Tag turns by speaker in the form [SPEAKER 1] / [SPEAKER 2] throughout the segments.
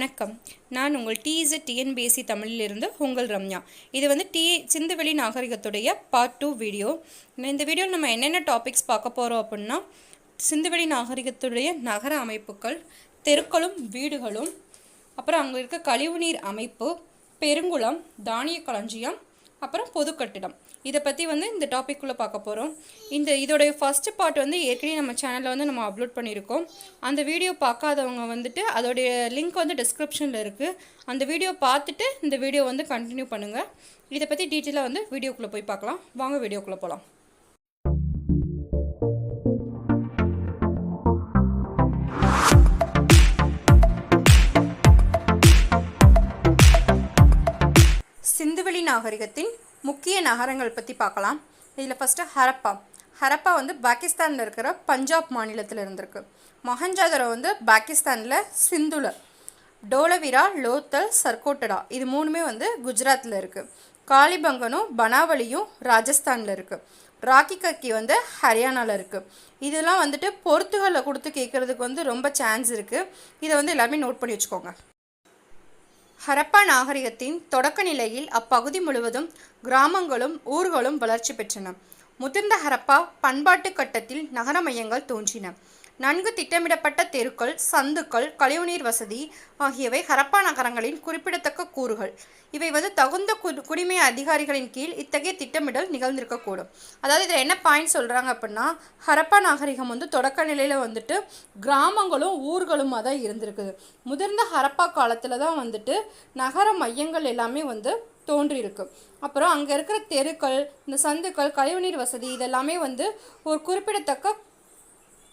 [SPEAKER 1] வணக்கம். நான் உங்கள் டிஇசட் டிஎன்பிஎஸ்சி தமிழிலிருந்து உங்கள் ரம்யா. இது வந்து டி சிந்துவெளி நாகரிகத்துடைய பார்ட் டூ வீடியோ இந்த வீடியோவில் நம்ம என்னென்ன டாபிக்ஸ் பார்க்க போகிறோம் அப்படின்னா சிந்துவெளி நாகரிகத்துடைய நகர அமைப்புகள் தெருக்களும் வீடுகளும் அப்புறம் அங்கே இருக்க கழிவுநீர் அமைப்பு பெருங்குளம் தானிய களஞ்சியம் அப்புறம் பொது கட்டிடம். இதை பற்றி வந்து இந்த டாபிக்குள்ளே பார்க்க போகிறோம் இந்த இதோடைய ஃபஸ்ட்டு பார்ட் வந்து ஏற்கனவே நம்ம சேனலில் வந்து நம்ம அப்லோட் பண்ணியிருக்கோம். அந்த வீடியோ பார்க்காதவங்க வந்துட்டு அதோடைய லிங்க் வந்து டிஸ்கிரிப்ஷனில் இருக்குது அந்த வீடியோ பார்த்துட்டு இந்த வீடியோ வந்து கண்டினியூ பண்ணுங்கள் இதை பற்றி டீட்டெயிலாக வந்து வீடியோக்குள்ளே போய் பார்க்கலாம் வாங்க வீடியோக்குள்ளே போகலாம் சிந்துவெளி நாகரிகத்தின் முக்கிய நகரங்கள் பற்றி பார்க்கலாம். இதில் ஃபஸ்ட்டு ஹரப்பா. ஹரப்பா வந்து பாகிஸ்தானில் இருக்கிற பஞ்சாப் மாநிலத்தில் இருந்திருக்கு. மொஹஞ்சாதரோ வந்து பாகிஸ்தானில் சிந்துல. டோலவிரா லோத்தல் சர்கோட்டடா இது மூணுமே வந்து குஜராத்தில் இருக்குது காளிபங்கனும் பனாவலியும் ராஜஸ்தானில் இருக்குது ராக்கி கக்கி வந்து ஹரியானாவில் இருக்குது இதெல்லாம் வந்துட்டு பொறுத்துகளில் கொடுத்து கேட்குறதுக்கு வந்து ரொம்ப சான்ஸ் இருக்குது இதை வந்து எல்லாருமே நோட் பண்ணி வச்சுக்கோங்க. ஹரப்பா நாகரிகத்தின் தொடக்க நிலையில் அப்பகுதி முழுவதும் கிராமங்களும் ஊர்களும் வளர்ச்சி பெற்றன. முதிர்ந்த ஹரப்பா பண்பாட்டு கட்டத்தில் நகர மையங்கள் தோன்றின. நன்கு திட்டமிடப்பட்ட தெருக்கள் சந்துக்கள் கழிவுநீர் வசதி ஆகியவை ஹரப்பா நகரங்களின் குறிப்பிடத்தக்க கூறுகள். இவை வந்து தகுந்த கு குடிமை அதிகாரிகளின் கீழ் இத்தகைய திட்டமிடல் நிகழ்ந்திருக்கக்கூடும். அதாவது இதில் என்ன பாயிண்ட் சொல்கிறாங்க அப்படின்னா ஹரப்பா நாகரிகம் வந்து தொடக்க நிலையில் வந்துட்டு கிராமங்களும் ஊர்களுமாக தான் இருந்திருக்குது. முதிர்ந்த ஹரப்பா காலத்தில் தான் வந்துட்டு நகர மையங்கள் எல்லாமே வந்து தோன்றியிருக்கு. அப்புறம் அங்கே இருக்கிற தெருக்கள் இந்த சந்துக்கள் கழிவுநீர் வசதி இதெல்லாமே வந்து ஒரு குறிப்பிடத்தக்க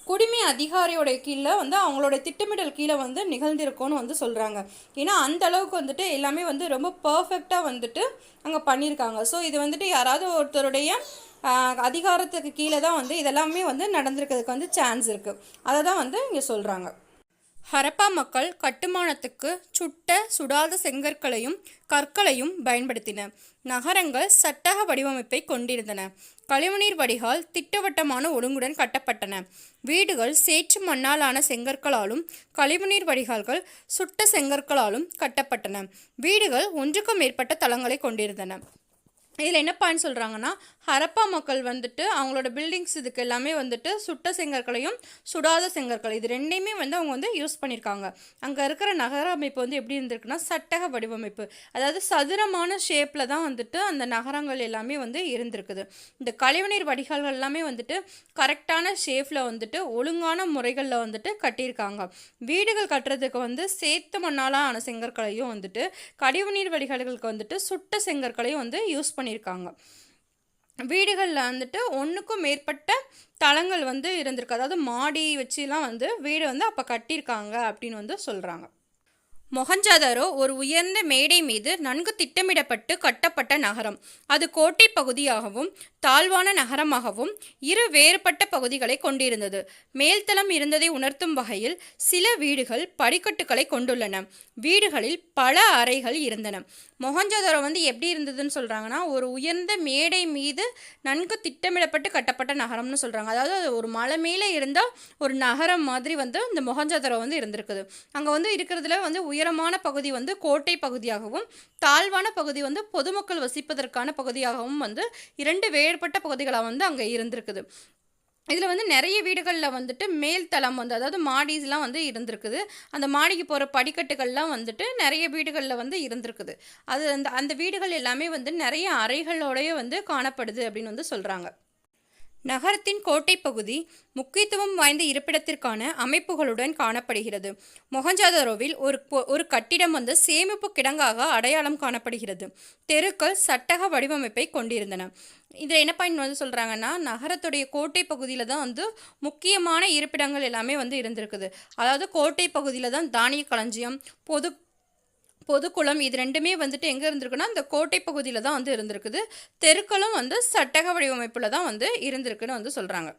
[SPEAKER 1] குடிமை அதிகாரியோட கீழே வந்து அவங்களோட திட்டமிடல் கீழே வந்து நிகழ்ந்திருக்கும்னு வந்து சொல்கிறாங்க ஏன்னா அந்த அளவுக்கு வந்துட்டு எல்லாமே வந்து ரொம்ப பர்ஃபெக்டாக வந்துட்டு அங்கே பண்ணியிருக்காங்க ஸோ இது வந்துட்டு யாராவது ஒருத்தருடைய அதிகாரத்துக்கு கீழே தான் வந்து இதெல்லாமே வந்து நடந்திருக்கிறதுக்கு வந்து சான்ஸ் இருக்குது அதை தான் வந்து இங்கே சொல்கிறாங்க ஹரப்பா மக்கள் கட்டுமானத்துக்கு சுட்ட சுடாத செங்கற்களையும் கற்களையும் பயன்படுத்தின. நகரங்கள் சட்டக வடிவமைப்பை கொண்டிருந்தன. கழிவுநீர் வடிகால் திட்டவட்டமான ஒழுங்குடன் கட்டப்பட்டன. வீடுகள் சேற்று மண்ணாலான செங்கற்களாலும் கழிவுநீர் வடிகால்கள் சுட்ட செங்கற்களாலும் கட்டப்பட்டன. வீடுகள் ஒன்றுக்கும் மேற்பட்ட தளங்களை கொண்டிருந்தன. இதில் என்ன பாயிண்ட் சொல்கிறாங்கன்னா ஹரப்பா மக்கள் வந்துட்டு அவங்களோட பில்டிங்ஸ் இதுக்கு எல்லாமே வந்துட்டு சுட்ட செங்கற்களையும் சுடாத செங்கற்கள் இது ரெண்டையுமே வந்து அவங்க வந்து யூஸ் பண்ணியிருக்காங்க. அங்கே இருக்கிற நகர அமைப்பு வந்து எப்படி இருந்திருக்குன்னா சட்டக வடிவமைப்பு. அதாவது சதுரமான ஷேப்பில் தான் வந்துட்டு அந்த நகரங்கள் எல்லாமே வந்து இருந்திருக்குது. இந்த கழிவுநீர் வடிகால்கள் எல்லாமே வந்துட்டு கரெக்டான ஷேப்பில் வந்துட்டு ஒழுங்கான முறைகளில் வந்துட்டு கட்டியிருக்காங்க. வீடுகள் கட்டுறதுக்கு வந்து சேத்து மண்ணாலான ஆன செங்கற்களையும் வந்துட்டு கழிவுநீர் வடிகால்களுக்கு வந்துட்டு சுட்ட செங்கற்களையும் வந்து யூஸ் பண்ணி பண்ணியிருக்காங்க. வீடுகளில் வந்துட்டு ஒன்றுக்கும் மேற்பட்ட தளங்கள் வந்து இருந்திருக்கு. அதாவது மாடி வச்சுலாம் வந்து வீடு வந்து அப்போ கட்டியிருக்காங்க அப்படின்னு வந்து சொல்கிறாங்க மொஹஞ்சாதாரோ ஒரு உயர்ந்த மேடை மீது நன்கு திட்டமிடப்பட்டு கட்டப்பட்ட நகரம். அது கோட்டை பகுதியாகவும் தாழ்வான நகரமாகவும் இரு வேறுபட்ட பகுதிகளை கொண்டிருந்தது. மேல்தளம் இருந்ததை உணர்த்தும் வகையில் சில வீடுகள் படிக்கட்டுகளை கொண்டுள்ளன. வீடுகளில் பல அறைகள் இருந்தன. மொஹஞ்சாதாரோ வந்து எப்படி இருந்ததுன்னு சொல்கிறாங்கன்னா ஒரு உயர்ந்த மேடை மீது நன்கு திட்டமிடப்பட்டு கட்டப்பட்ட நகரம்னு சொல்கிறாங்க அதாவது ஒரு மலை மேலே இருந்தால் ஒரு நகரம் மாதிரி வந்து இந்த மொஹஞ்சாதாரோ வந்து இருந்திருக்குது. அங்கே வந்து இருக்கிறதுல வந்து உயரமான பகுதி வந்து கோட்டை பகுதியாகவும் தாழ்வான பகுதி வந்து பொதுமக்கள் வசிப்பதற்கான பகுதியாகவும் வந்து இரண்டு வேறுபட்ட பகுதிகளாக வந்து அங்கே இருந்திருக்குது. இதில் வந்து நிறைய வீடுகளில் வந்துட்டு மேல் தளம் வந்து அதாவது மாடிஸ்லாம் வந்து இருந்திருக்குது. அந்த மாடிக்கு போகிற படிக்கட்டுகள்லாம் வந்துட்டு நிறைய வீடுகளில் வந்து இருந்திருக்குது. அது அந்த அந்த வீடுகள் எல்லாமே வந்து நிறைய அறைகளோடய வந்து காணப்படுது அப்படின்னு வந்து சொல்கிறாங்க. நகரத்தின் கோட்டை பகுதி முக்கியத்துவம் வாய்ந்த இருப்பிடத்திற்கான அமைப்புகளுடன் காணப்படுகிறது. மொஹஞ்சாதரோவில் ஒரு ஒரு கட்டிடம் வந்து சேமிப்பு கிடங்காக அடையாளம் காணப்படுகிறது. தெருக்கள் சட்டக வடிவமைப்பை கொண்டிருந்தன. இதில் என்ன பாயிண்ட் வந்து சொல்கிறாங்கன்னா நகரத்துடைய கோட்டை பகுதியில் தான் வந்து முக்கியமான இருப்பிடங்கள் எல்லாமே வந்து இருந்திருக்குது. அதாவது கோட்டை பகுதியில் தான் தானிய களஞ்சியம் பொது பொதுக்குளம் இது ரெண்டுமே வந்துட்டு எங்கே இருந்திருக்குன்னா இந்த கோட்டை பகுதியில் தான் வந்து இருந்திருக்குது. தெருக்களும் வந்து சட்டக வடிவமைப்பில் தான் வந்து இருந்திருக்குன்னு வந்து சொல்கிறாங்க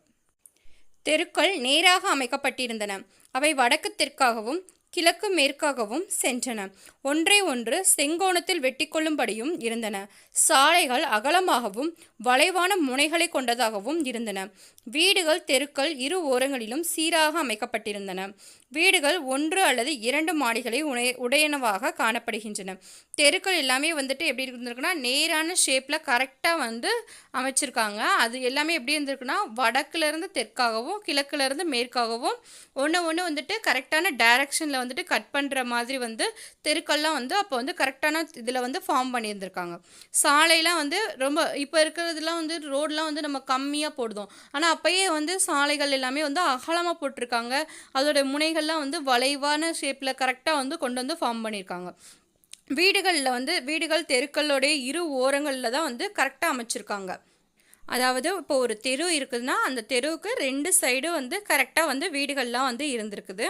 [SPEAKER 1] தெருக்கள் நேராக அமைக்கப்பட்டிருந்தன. அவை வடக்கு தெற்காகவும் கிழக்கு மேற்காகவும் சென்றன. ஒன்றை ஒன்று செங்கோணத்தில் வெட்டிக்கொள்ளும்படியும் இருந்தன. சாலைகள் அகலமாகவும் வளைவான முனைகளை கொண்டதாகவும் இருந்தன. வீடுகள் தெருக்கள் இரு ஓரங்களிலும் சீராக அமைக்கப்பட்டிருந்தன. வீடுகள் ஒன்று அல்லது இரண்டு மாடிகளை உடைய உடையனவாக காணப்படுகின்றன. தெருக்கள் எல்லாமே வந்துட்டு எப்படி இருந்திருக்குன்னா நேரான ஷேப்பில் கரெக்டாக வந்து அமைச்சிருக்காங்க. அது எல்லாமே எப்படி இருந்திருக்குன்னா வடக்குலேருந்து தெற்காகவும் கிழக்குலேருந்து மேற்காகவும் ஒன்று ஒன்று வந்துட்டு கரெக்டான டைரக்ஷனில் வந்துட்டு கட் பண்ணுற மாதிரி வந்து தெருக்கள்லாம் வந்து அப்போ வந்து கரெக்டான இதில் வந்து ஃபார்ம் பண்ணியிருந்திருக்காங்க. சாலையெலாம் வந்து ரொம்ப இப்போ இருக்கிறதுலாம் வந்து ரோடெலாம் வந்து நம்ம கம்மியாக போடுதோம். ஆனால் அப்போயே வந்து சாலைகள் எல்லாமே வந்து அகலமாக போட்டிருக்காங்க. அதோட முனைகள்லாம் வந்து வளைவான ஷேப்பில் கரெக்டாக வந்து கொண்டு வந்து ஃபார்ம் பண்ணியிருக்காங்க வீடுகளில் வந்து வீடுகள் தெருக்களோடைய இரு ஓரங்களில் தான் வந்து கரெக்டாக அமைச்சிருக்காங்க. அதாவது இப்போ ஒரு தெரு இருக்குதுன்னா அந்த தெருவுக்கு ரெண்டு சைடும் வந்து கரெக்டாக வந்து வீடுகள்லாம் வந்து இருந்திருக்குது.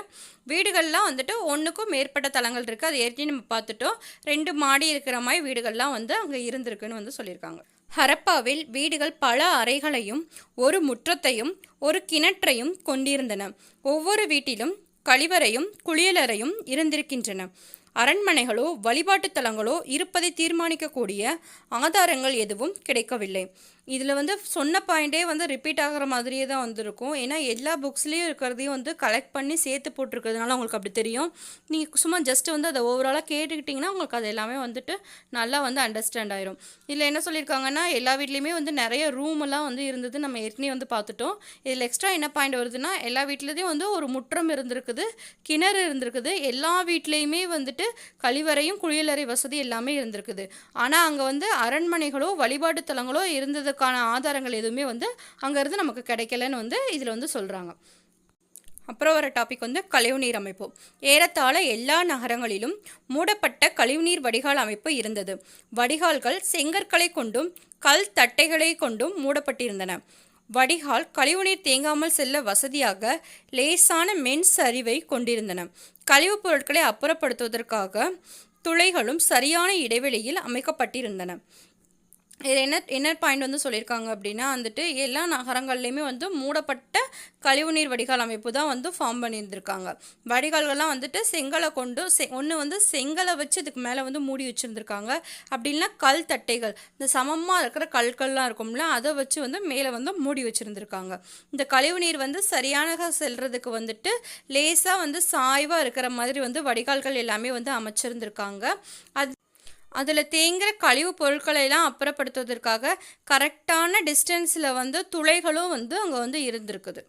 [SPEAKER 1] வீடுகள்லாம் வந்துட்டு ஒன்றுக்கும் மேற்பட்ட தலங்கள் இருக்குது அது ஏற்கனவே நம்ம பார்த்துட்டோம். ரெண்டு மாடி இருக்கிற மாதிரி வீடுகள்லாம் வந்து அங்கே இருந்திருக்குன்னு வந்து சொல்லியிருக்காங்க. ஹரப்பாவில் வீடுகள் பல அறைகளையும் ஒரு முற்றத்தையும் ஒரு கிணற்றையும் கொண்டிருந்தன. ஒவ்வொரு வீட்டிலும் கழிவறையும் குளியலறையும் இருந்திருக்கின்றன. அரண்மனைகளோ வழிபாட்டுத் தலங்களோ இருப்பதை தீர்மானிக்கக்கூடிய ஆதாரங்கள் எதுவும் கிடைக்கவில்லை. இதில் வந்து சொன்ன பாயிண்டே வந்து ரிப்பீட் ஆகிற மாதிரியே தான் வந்திருக்கும். ஏன்னா எல்லா புக்ஸ்லேயும் இருக்கிறதையும் வந்து கலெக்ட் பண்ணி சேர்த்து போட்டிருக்கிறதுனால உங்களுக்கு அப்படி தெரியும். நீங்கள் சும்மா ஜஸ்ட் வந்து அதை ஓவராலாக கேட்டுக்கிட்டிங்கன்னா உங்களுக்கு அது எல்லாமே வந்துட்டு நல்லா வந்து அண்டர்ஸ்டாண்ட் ஆயிரும். இதில் என்ன சொல்லியிருக்காங்கன்னா எல்லா வீட்லேயுமே வந்து நிறைய ரூம் எல்லாம் வந்து இருந்தது. நம்ம ஏற்கனவே வந்து பார்த்துட்டோம். இதில் எக்ஸ்ட்ரா என்ன பாயிண்ட் வருதுன்னா எல்லா வீட்லேயும் வந்து ஒரு முற்றம் இருந்திருக்குது கிணறு இருந்திருக்குது. எல்லா வீட்லேயுமே வந்துட்டு கழிவறையும் குளியலறை வசதி எல்லாமே இருந்திருக்குது. ஆனால் அங்கே வந்து அரண்மனைகளோ வழிபாட்டு தலங்களோ இருந்தது இருந்ததுக்கான ஆதாரங்கள் எதுவுமே வந்து அங்கேருந்து நமக்கு கிடைக்கலன்னு வந்து இதில் வந்து சொல்கிறாங்க அப்புறம் வர டாபிக் வந்து கழிவுநீர் அமைப்பு. ஏறத்தாழ எல்லா நகரங்களிலும் மூடப்பட்ட கழிவுநீர் வடிகால் அமைப்பு இருந்தது. வடிகால்கள் செங்கற்களை கொண்டும் கல் தட்டைகளை கொண்டும் மூடப்பட்டிருந்தன. வடிகால் கழிவுநீர் தேங்காமல் செல்ல வசதியாக லேசான மென் சரிவை கொண்டிருந்தன. கழிவுப் பொருட்களை அப்புறப்படுத்துவதற்காக துளைகளும் சரியான இடைவெளியில் அமைக்கப்பட்டிருந்தன. இது என்ன என்ன பாயிண்ட் வந்து சொல்லியிருக்காங்க அப்படின்னா வந்துட்டு எல்லா நகரங்கள்லையுமே வந்து மூடப்பட்ட கழிவுநீர் வடிகால் அமைப்பு தான் வந்து ஃபார்ம் பண்ணியிருந்திருக்காங்க. வடிகால்கள்லாம் வந்துட்டு செங்கலை கொண்டு செ ஒன்று வந்து செங்கலை வச்சு இதுக்கு மேலே வந்து மூடி வச்சுருந்துருக்காங்க. அப்படி இல்லைன்னா கல் தட்டைகள் இந்த சமமாக இருக்கிற கல்கள்லாம் இருக்கும்ல அதை வச்சு வந்து மேலே வந்து மூடி வச்சுருந்துருக்காங்க. இந்த கழிவுநீர் வந்து சரியாக செல்றதுக்கு வந்துட்டு லேசாக வந்து சாய்வாக இருக்கிற மாதிரி வந்து வடிகால்கள் எல்லாமே வந்து அமைச்சிருந்துருக்காங்க. அது அதில் தேங்குகிற கழிவு பொருட்களை எல்லாம் அப்புறப்படுத்துவதற்காக கரெக்டான டிஸ்டன்ஸில் வந்து துளைகளும் வந்து அங்கே வந்து இருந்திருக்குது.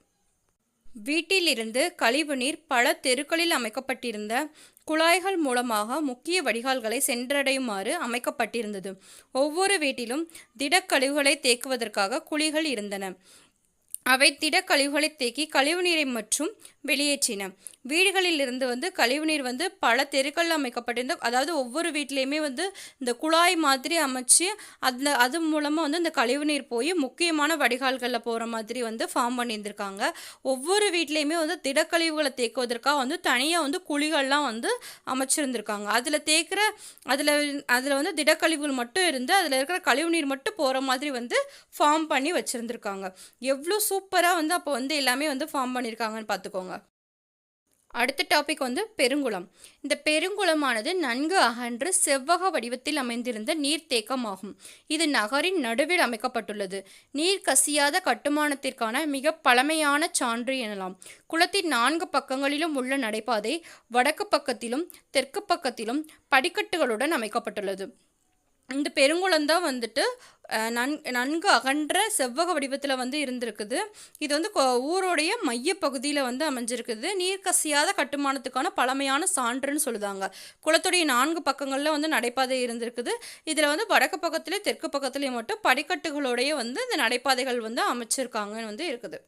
[SPEAKER 1] வீட்டிலிருந்து கழிவுநீர் பல தெருக்களில் அமைக்கப்பட்டிருந்த குழாய்கள் மூலமாக முக்கிய வடிகால்களை சென்றடையுமாறு அமைக்கப்பட்டிருந்தது. ஒவ்வொரு வீட்டிலும் திடக்கழிவுகளை தேக்குவதற்காக குழிகள் இருந்தன. அவை திடக்கழிவுகளை தேக்கி கழிவுநீரை மற்றும் வெளியேற்றின. வீடுகளில் இருந்து வந்து கழிவுநீர் வந்து பல தெருக்களில் அமைக்கப்பட்டிருந்த அதாவது ஒவ்வொரு வீட்லேயுமே வந்து இந்த குழாய் மாதிரி அமைச்சு அதில் அது மூலமாக வந்து இந்த கழிவுநீர் போய் முக்கியமான வடிகால்களில் போகிற மாதிரி வந்து ஃபார்ம் பண்ணியிருந்திருக்காங்க. ஒவ்வொரு வீட்லேயுமே வந்து திடக்கழிவுகளை தேக்குவதற்காக வந்து தனியாக வந்து குழிகள்லாம் வந்து அமைச்சிருந்திருக்காங்க. அதில் தேக்கிற அதில் அதில் வந்து திடக்கழிவுகள் மட்டும் இருந்து அதில் இருக்கிற கழிவுநீர் மட்டும் போகிற மாதிரி வந்து ஃபார்ம் பண்ணி வச்சுருந்துருக்காங்க. எவ்வளோ சூப்பராக வந்து அப்போ வந்து எல்லாமே வந்து ஃபார்ம் பண்ணியிருக்காங்கன்னு பார்த்துக்கோங்க அடுத்த டாபிக் வந்து பெருங்குளம். இந்த பெருங்குளமானது நன்கு அகன்று செவ்வக வடிவத்தில் அமைந்திருந்த நீர்த்தேக்கம் ஆகும் இது நகரின் நடுவில் அமைக்கப்பட்டுள்ளது. நீர் கசியாத கட்டுமானத்திற்கான மிக பழமையான சான்று எனலாம். குளத்தின் நான்கு பக்கங்களிலும் உள்ள நடைபாதை வடக்கு பக்கத்திலும் தெற்கு பக்கத்திலும் படிக்கட்டுகளுடன் அமைக்கப்பட்டுள்ளது. இந்த பெருங்குளம் தான் வந்துட்டு நன் நன்கு அகன்ற செவ்வக வடிவத்தில் வந்து இருந்திருக்குது. இது வந்து ஊருடைய ஊரோடைய மையப்பகுதியில் வந்து அமைஞ்சிருக்குது. நீர் கசியாத கட்டுமானத்துக்கான பழமையான சான்றுன்னு சொல்லுதாங்க. குளத்துடைய நான்கு பக்கங்களில் வந்து நடைபாதை இருந்திருக்குது. இதில் வந்து வடக்கு பக்கத்துலேயும் தெற்கு பக்கத்துலேயும் மட்டும் படிக்கட்டுகளோடைய வந்து இந்த நடைபாதைகள் வந்து அமைச்சிருக்காங்கன்னு வந்து இருக்குது.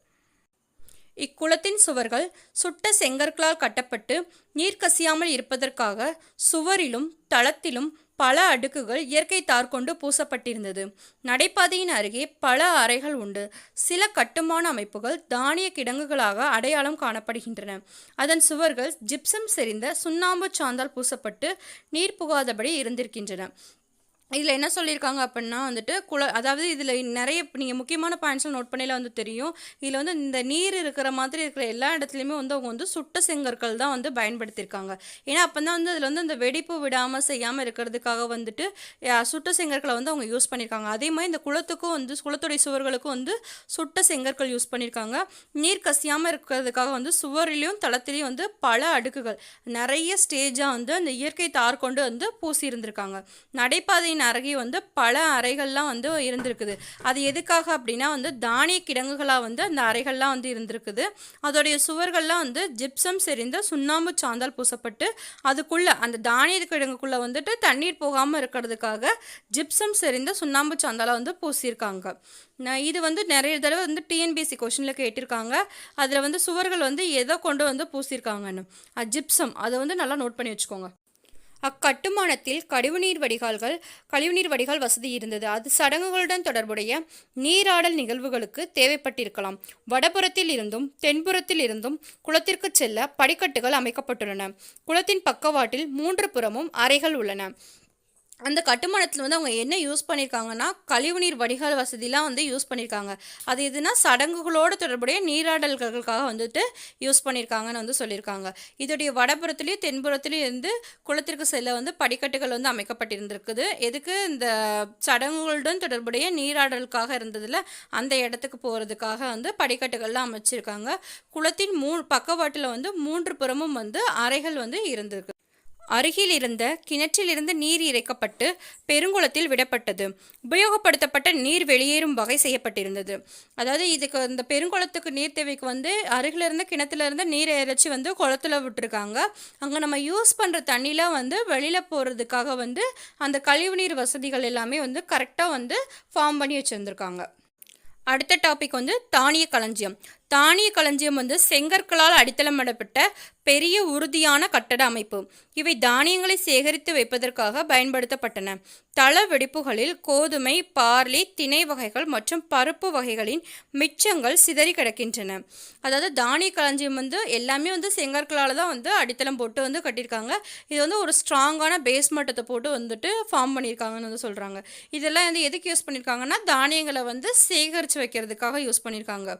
[SPEAKER 1] இக்குளத்தின் சுவர்கள் சுட்ட செங்கற்களால் கட்டப்பட்டு நீர் கசியாமல் இருப்பதற்காக சுவரிலும் தளத்திலும் பல அடுக்குகள் இயற்கை தார் கொண்டு பூசப்பட்டிருந்தது. நடைபாதையின் அருகே பல அறைகள் உண்டு. சில கட்டுமான அமைப்புகள் தானிய கிடங்குகளாக அடையாளம் காணப்படுகின்றன. அதன் சுவர்கள் ஜிப்சம் செறிந்த சுண்ணாம்பு சாந்தால் பூசப்பட்டு நீர் புகாதபடி இருந்திருக்கின்றன. இதில் என்ன சொல்லியிருக்காங்க அப்படின்னா வந்துட்டு குள அதாவது இதில் நிறைய நீங்கள் முக்கியமான பாயிண்ட்ஸ்லாம் நோட் பண்ணையில் வந்து தெரியும். இதில் வந்து இந்த நீர் இருக்கிற மாதிரி இருக்கிற எல்லா இடத்துலையுமே வந்து அவங்க வந்து சுட்ட செங்கற்கள் தான் வந்து பயன்படுத்தியிருக்காங்க. ஏன்னா அப்போ தான் வந்து அதில் வந்து இந்த வெடிப்பு விடாமல் செய்யாமல் இருக்கிறதுக்காக வந்துட்டு சுட்ட செங்கற்களை வந்து அவங்க யூஸ் பண்ணியிருக்காங்க. அதே மாதிரி இந்த குளத்துக்கும் வந்து குளத்துடைய சுவர்களுக்கும் வந்து சுட்ட செங்கற்கள் யூஸ் பண்ணியிருக்காங்க. நீர் கசியாமல் இருக்கிறதுக்காக வந்து சுவரிலையும் தளத்திலையும் வந்து பல அடுக்குகள் நிறைய ஸ்டேஜாக வந்து அந்த இயற்கை தார் கொண்டு வந்து பூசி இருந்திருக்காங்க நடைபாதையின் நரகி வந்து பல அறைகள்லாம் வந்து இருந்திருக்குது. அது எதுக்காக அப்படின்னா வந்து தானிய கிடங்குகளாக வந்து அந்த அறைகள்லாம் வந்து இருந்திருக்குது. அதோடைய சுவர்கள்லாம் வந்து ஜிப்சம் செறிந்த சுண்ணாம்பு சாந்தால் பூசப்பட்டு அதுக்குள்ளே அந்த தானிய கிடங்குக்குள்ளே வந்துட்டு தண்ணீர் போகாமல் இருக்கிறதுக்காக ஜிப்சம் செறிந்த சுண்ணாம்பு சாந்தாலாக வந்து பூசியிருக்காங்க. இது வந்து நிறைய தடவை வந்து டிஎன்பிஎஸ்சி கொஷனில் கேட்டிருக்காங்க. அதில் வந்து சுவர்கள் வந்து எதை கொண்டு வந்து பூசியிருக்காங்கன்னு. ஜிப்சம் அதை வந்து நல்லா நோட் பண்ணி வச்சுக்கோங்க. அக்கட்டுமானத்தில் கழிவுநீர் வடிகால்கள் கழிவுநீர் வடிகால் வசதி இருந்தது. அது சடங்குகளுடன் தொடர்புடைய நீராடல் நிகழ்வுகளுக்கு தேவைப்பட்டிருக்கலாம். வடபுறத்தில் இருந்தும் தென்புறத்தில் இருந்தும் குளத்திற்கு செல்ல படிக்கட்டுகள் அமைக்கப்பட்டுள்ளன. குளத்தின் பக்கவாட்டில் மூன்று புறமும் அறைகள் உள்ளன. அந்த கட்டுமானத்தில் வந்து அவங்க என்ன யூஸ் பண்ணியிருக்காங்கன்னா கழிவுநீர் வடிகால் வசதிலாம் வந்து யூஸ் பண்ணியிருக்காங்க அது எதுனா சடங்குகளோடு தொடர்புடைய நீராடல்களுக்காக வந்துட்டு யூஸ் பண்ணியிருக்காங்கன்னு வந்து சொல்லியிருக்காங்க இதோடைய வடபுறத்துலேயும் தென்புறத்துலேயும் இருந்து குளத்திற்கு செல்ல வந்து படிக்கட்டுகள் வந்து அமைக்கப்பட்டிருந்திருக்குது. எதுக்கு இந்த சடங்குகளுடன் தொடர்புடைய நீராடலுக்காக இருந்ததில் அந்த இடத்துக்கு போகிறதுக்காக வந்து படிக்கட்டுகள்லாம் அமைச்சிருக்காங்க. குளத்தின் மூ பக்கவாட்டில் வந்து மூன்று புறமும் வந்து அறைகள் வந்து இருந்திருக்கு. அருகில் இருந்த கிணற்றிலிருந்து நீர் இறைக்கப்பட்டு பெருங்குளத்தில் விடப்பட்டது. உபயோகப்படுத்தப்பட்ட நீர் வெளியேறும் வகை செய்யப்பட்டிருந்தது. அதாவது இதுக்கு இந்த பெருங்குளத்துக்கு நீர் தேவைக்கு வந்து அருகில் இருந்த கிணத்துல இருந்து நீர் இறைச்சி வந்து குளத்துல விட்டுருக்காங்க. அங்கே நம்ம யூஸ் பண்ணுற தண்ணிலாம் வந்து வெளியில் போகிறதுக்காக வந்து அந்த கழிவுநீர் வசதிகள் எல்லாமே வந்து கரெக்டாக வந்து ஃபார்ம் பண்ணி வச்சுருந்துருக்காங்க. அடுத்த டாபிக் வந்து தானிய களஞ்சியம். தானிய களஞ்சியம் வந்து செங்கற்களால் அடித்தளமிடப்பட்ட பெரிய உறுதியான கட்டட அமைப்பு. இவை தானியங்களை சேகரித்து வைப்பதற்காக பயன்படுத்தப்பட்டன. தள வெடிப்புகளில் கோதுமை பார்லி திணை வகைகள் மற்றும் பருப்பு வகைகளின் மிச்சங்கள் சிதறி கிடக்கின்றன. அதாவது தானிய களஞ்சியம் வந்து எல்லாமே வந்து செங்கற்களால் தான் வந்து அடித்தளம் போட்டு வந்து கட்டியிருக்காங்க. இது வந்து ஒரு ஸ்ட்ராங்கான பேஸ் மட்டத்தை போட்டு வந்துட்டு ஃபார்ம் பண்ணியிருக்காங்கன்னு வந்து சொல்கிறாங்க இதெல்லாம் வந்து எதுக்கு யூஸ் பண்ணியிருக்காங்கன்னா தானியங்களை வந்து சேகரித்து வைக்கிறதுக்காக யூஸ் பண்ணியிருக்காங்க.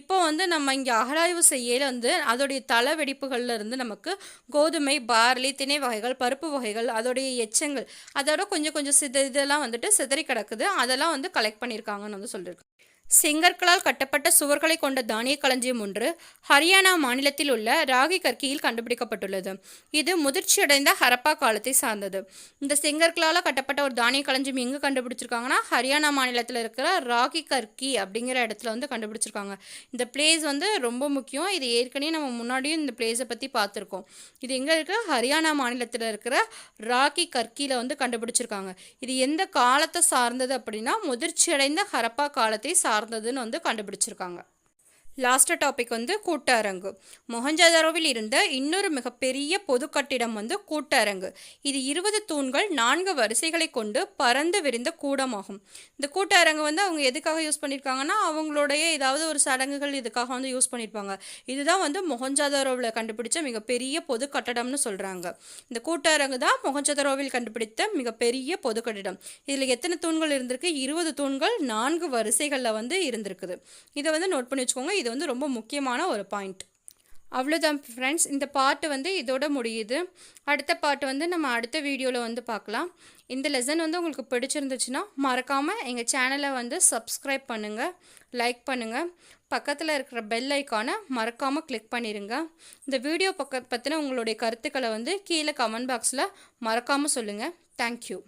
[SPEAKER 1] இப்போ வந்து நம்ம இங்கே அகழாய்வு செய்யல வந்து அதோடைய தலை வெடிப்புகளில் இருந்து நமக்கு கோதுமை பார்லி திணை வகைகள் பருப்பு வகைகள் அதோடைய எச்சங்கள் அதோட கொஞ்சம் கொஞ்சம் சித இதெல்லாம் வந்துட்டு சிதறி கிடக்குது. அதெல்லாம் வந்து கலெக்ட் பண்ணியிருக்காங்கன்னு வந்து சொல்லியிருக்காங்க செங்கற்களால் கட்டப்பட்ட சுவர்களை கொண்ட தானிய களஞ்சியம் ஒன்று ஹரியானா மாநிலத்தில் உள்ள ராகி கர்க்கியில் கண்டுபிடிக்கப்பட்டுள்ளது. இது முதிர்ச்சியடைந்த ஹரப்பா காலத்தை சார்ந்தது. இந்த செங்கற்களால் கட்டப்பட்ட ஒரு தானிய களஞ்சியம் எங்கே கண்டுபிடிச்சிருக்காங்கன்னா ஹரியானா மாநிலத்தில் இருக்கிற ராகி கர்க்கி அப்படிங்கிற இடத்துல வந்து கண்டுபிடிச்சிருக்காங்க. இந்த பிளேஸ் வந்து ரொம்ப முக்கியம். இது ஏற்கனவே நம்ம முன்னாடியும் இந்த பிளேஸை பற்றி பார்த்துருக்கோம். இது எங்கே இருக்கு? ஹரியானா மாநிலத்தில் இருக்கிற ராகி கர்க்கியில் வந்து கண்டுபிடிச்சிருக்காங்க. இது எந்த காலத்தை சார்ந்தது அப்படின்னா முதிர்ச்சியடைந்த ஹரப்பா காலத்தை சார்ந்ததுன்னு வந்து கண்டுபிடிச்சிருக்காங்க. லாஸ்ட் டாபிக் வந்து கூட்டரங்கு. மொஹஞ்சதாரோவில் இருந்த இன்னொரு மிகப்பெரிய பொது கட்டிடம் வந்து கூட்டரங்கு. இது இருபது தூண்கள் நான்கு வரிசைகளை கொண்டு பறந்து விரிந்த கூடமாகும். இந்த கூட்டரங்கு வந்து அவங்க எதுக்காக யூஸ் பண்ணியிருக்காங்கன்னா அவங்களுடைய ஏதாவது ஒரு சடங்குகள் இதுக்காக வந்து யூஸ் பண்ணியிருப்பாங்க இதுதான் வந்து மொஹஞ்சதாரோவில் கண்டுபிடிச்ச மிகப்பெரிய பொது கட்டடம்னு சொல்கிறாங்க இந்த கூட்டரங்கு தான் மொஹஞ்சதாரோவில் கண்டுபிடித்த மிகப்பெரிய பொது கட்டிடம். இதில் எத்தனை தூண்கள் இருந்திருக்கு? இருபது தூண்கள் நான்கு வரிசைகளில் வந்து இருந்திருக்குது. இதை வந்து நோட் பண்ணி வச்சுக்கோங்க. இது வந்து ரொம்ப முக்கியமான ஒரு பாயிண்ட் அவ்வளோதான் ஃப்ரெண்ட்ஸ் இந்த பாட்டு வந்து இதோட முடியுது. அடுத்த பாட்டு வந்து நம்ம அடுத்த வீடியோவில் வந்து பார்க்கலாம். இந்த லெசன் வந்து உங்களுக்கு பிடிச்சிருந்துச்சுன்னா மறக்காமல் எங்கள் சேனலை வந்து சப்ஸ்கிரைப் பண்ணுங்கள் லைக் பண்ணுங்கள் பக்கத்தில் இருக்கிற பெல் ஐக்கானை மறக்காமல் கிளிக் பண்ணிடுங்க இந்த வீடியோ பக்க பற்றின உங்களுடைய கருத்துக்களை வந்து கீழே கமெண்ட் பாக்ஸில் மறக்காமல் சொல்லுங்கள் தேங்க்யூ